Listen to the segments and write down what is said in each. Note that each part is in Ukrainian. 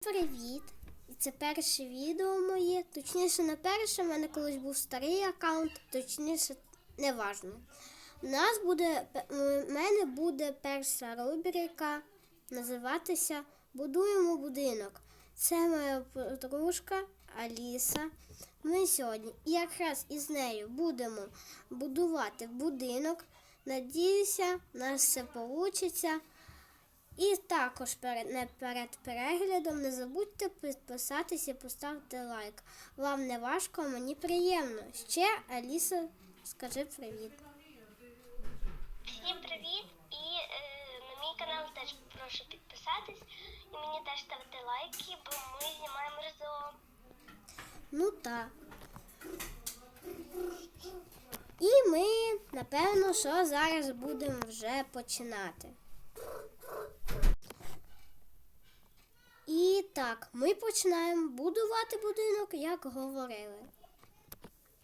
Привіт! І це перше відео моє. Точніше, не перше, в мене колись був старий аккаунт, точніше, не важно. У нас буде у мене буде перша рубрика називатися Будуємо будинок. Це моя подружка Аліса. Ми сьогодні якраз із нею будемо будувати будинок. Надіюся, у нас все вийде. І також перед, не перед переглядом не забудьте підписатися і поставити лайк. Вам не важко, а мені приємно. Ще Аліса, скажи привіт. Всім привіт! І е, на мій канал теж прошу підписатись і мені теж ставити лайки, бо ми знімаємо разом. Ну так. І ми, напевно, що зараз будемо вже починати. І так, ми починаємо будувати будинок, як говорили.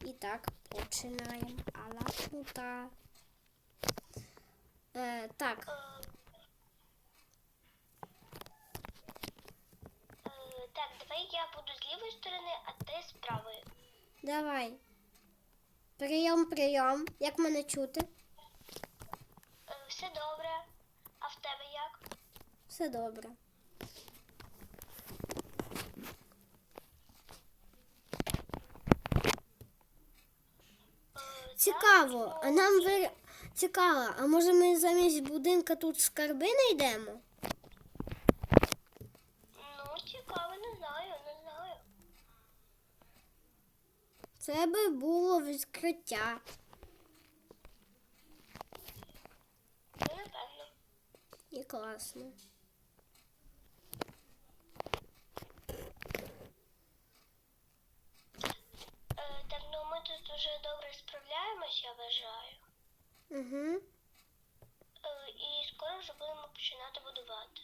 І так, починаємо. Ала пута. Е, так, е, так, давай я буду з лівої сторони, а ти з правої. давай. Прийом, прийом. Як мене чути? Е, все добре. А в тебе як? Все добре. Цікаво, а нам ви... цікаво, а може ми замість будинка тут скарби знайдемо? Ну, цікаво, не знаю, не знаю. Це би було відкриття. Ну, напевно. І класно. Е, так, ну ми тут дуже добре справляємось, я вважаю. Угу. І скоро вже будемо починати будувати.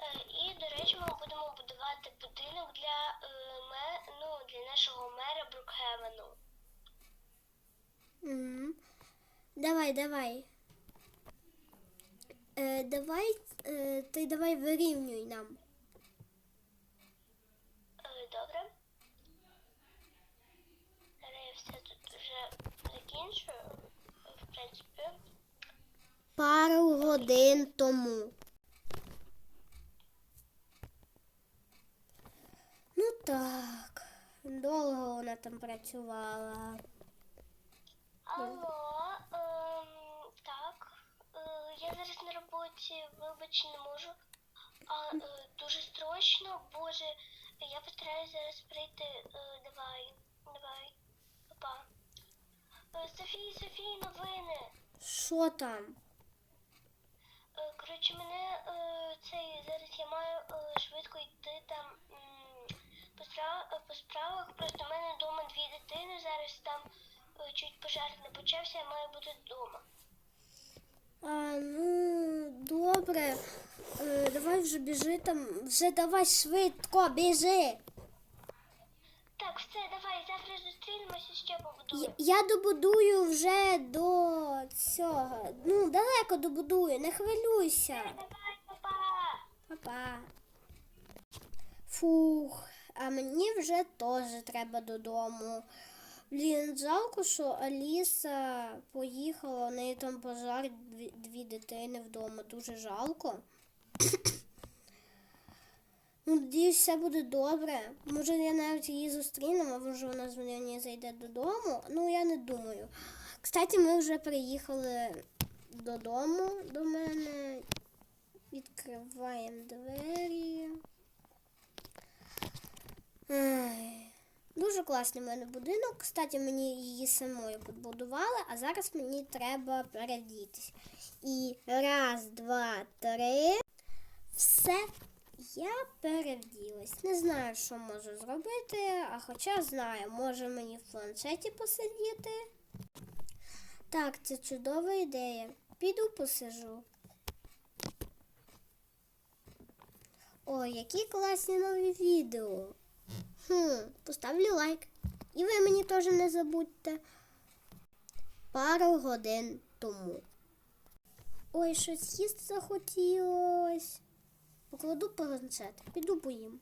Е, І, до речі, ми будемо будувати будинок для, е, ну, для нашого мера Брукхевену. Угу. Давай, давай. Е, давай, е, ти давай вирівнюй нам. Добре. Зараз я все тут вже Е, В принципі. Пару годин тому. Ну так. Довго вона там працювала. Алло, ем, так. Е, я зараз на роботі, вибач, не можу. А е, дуже строчно, боже, я постараюсь зараз прийти. Е, давай, давай, папа. Е, Софії, Софії, новини. Що там? Е, Коротше, мене е, цей зараз я маю швидко йти там по, справ, по справах. Просто в мене вдома дві дитини. Зараз там чуть пожар не почався, я маю бути вдома. А, ну, добре. Давай вже біжи там. Вже давай швидко, біжи. Так, все, давай, завтра зустрінемося, ще Я, я добудую вже до цього. Ну, далеко добудую, не хвилюйся. Давай, папа. Папа. Фух, а мені вже теж треба додому. Блін, жалко, що Аліса поїхала, у неї там пожар дві, дві дитини вдома. Дуже жалко. Ну, Надіюсь, все буде добре. Може, я навіть її зайде додому. Ну, я не думаю. Кстати, ми вже приїхали додому до мене. Відкриваємо двері. Дуже класний в мене будинок. Кстати, мені її самою побудували, а зараз мені треба перевдітись. І раз, два, три. Все, я перевділась. Не знаю, що можу зробити, а хоча знаю, може мені в планшеті посидіти. Так, це чудова ідея. Піду посижу. Ой, які класні нові відео. Хм, поставлю лайк. І ви мені теж не забудьте. Пару годин тому. Ой, щось їсти захотілось. Покладу планшет, піду поїм.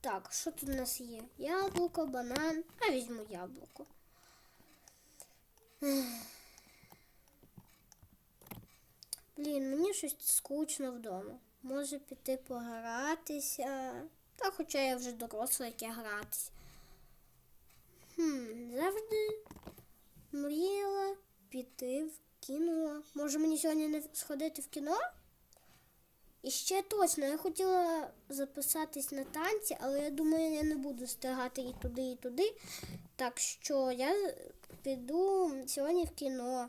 Так, що тут у нас є? Яблуко, банан. А візьму яблуко. Блін, мені щось скучно вдома. Може піти погратися. Та хоча я вже доросла, як я гратися. Хм, завжди мріяла піти в кіно. Може мені сьогодні не сходити в кіно? І ще точно, я хотіла записатись на танці, але я думаю, я не буду встигати і туди, і туди. Так що я піду сьогодні в кіно.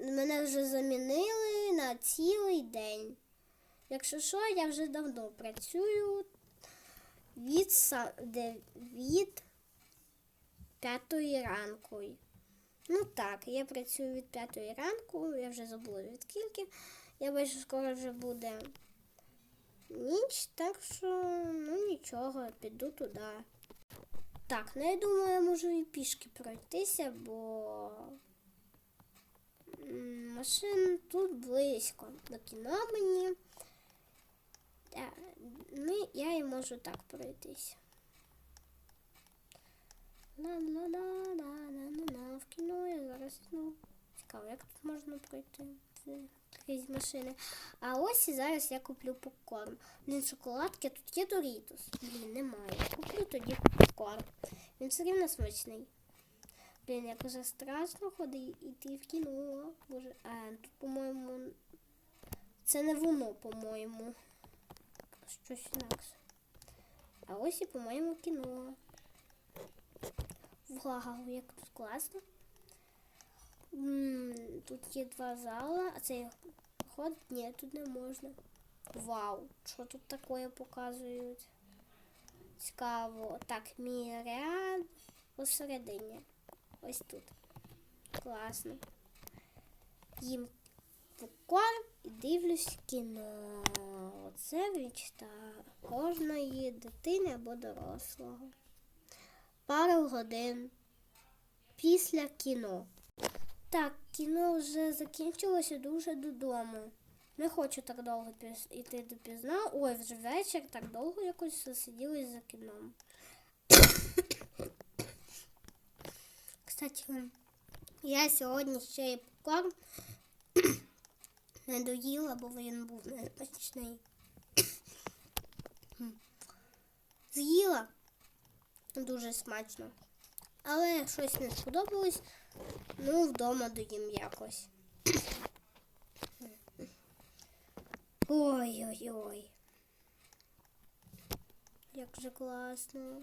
Мене вже замінили на цілий день. Якщо що, я вже давно працюю від, від п'ятої ранку. Ну так, я працюю від п'ятої ранку, я вже забула від скільки. Я бачу, скоро вже буде ніч, так що ну нічого, піду туди. Так, ну я думаю, я можу і пішки пройтися, бо машин тут близько до кіно мені. Та, ну, я і можу так пройтися. Ла-ла-ла-ла-ла-ла-ла. В кіно я зараз ну. Цікаво, як тут можна пройти крізь машини. А ось і зараз я куплю попкорн. Блін, шоколадки, тут є Дорітос. Блін, немає. Куплю тоді попкорн. Він все рівно смачний. Блін, як уже страшно ходити йти в кіно. Боже, а тут, по-моєму, це не воно, по-моєму. Щось інакше. А ось і, по-моєму, кіно. Вау, як тут класно. Тут є два зала, а цей ход ні, тут не можна. Вау, що тут таке показують? Цікаво. Так, мій ряд посередині. Ось тут. Класно. Їм попкорн і дивлюсь кіно. Це мечта кожної дитини або дорослого. Пару годин після кіно. Так, кіно вже закінчилося дуже додому. Не хочу так довго йти допізна. Ой, вже вечір, так довго якось засиділись за кіном. Кстати, я сьогодні ще й попкорн не доїла, бо він був несмачний. З'їла дуже смачно. Але щось не сподобалось. Ну, вдома доїм якось. Ой-ой-ой. Як же класно.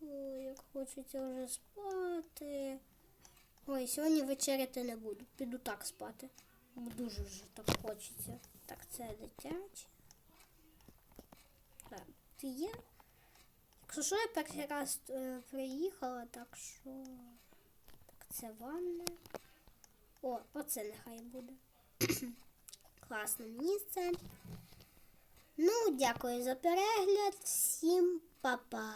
Ой, як хочеться вже спати. Ой, сьогодні вечеряти не буду. Піду так спати. Дуже вже так хочеться. Так, це дитяче. Так, ти є? Якщо що, я перший раз е, приїхала, так що. Так, це ванна. О, оце нехай буде. Класне місце. Ну, дякую за перегляд. Всім па-па.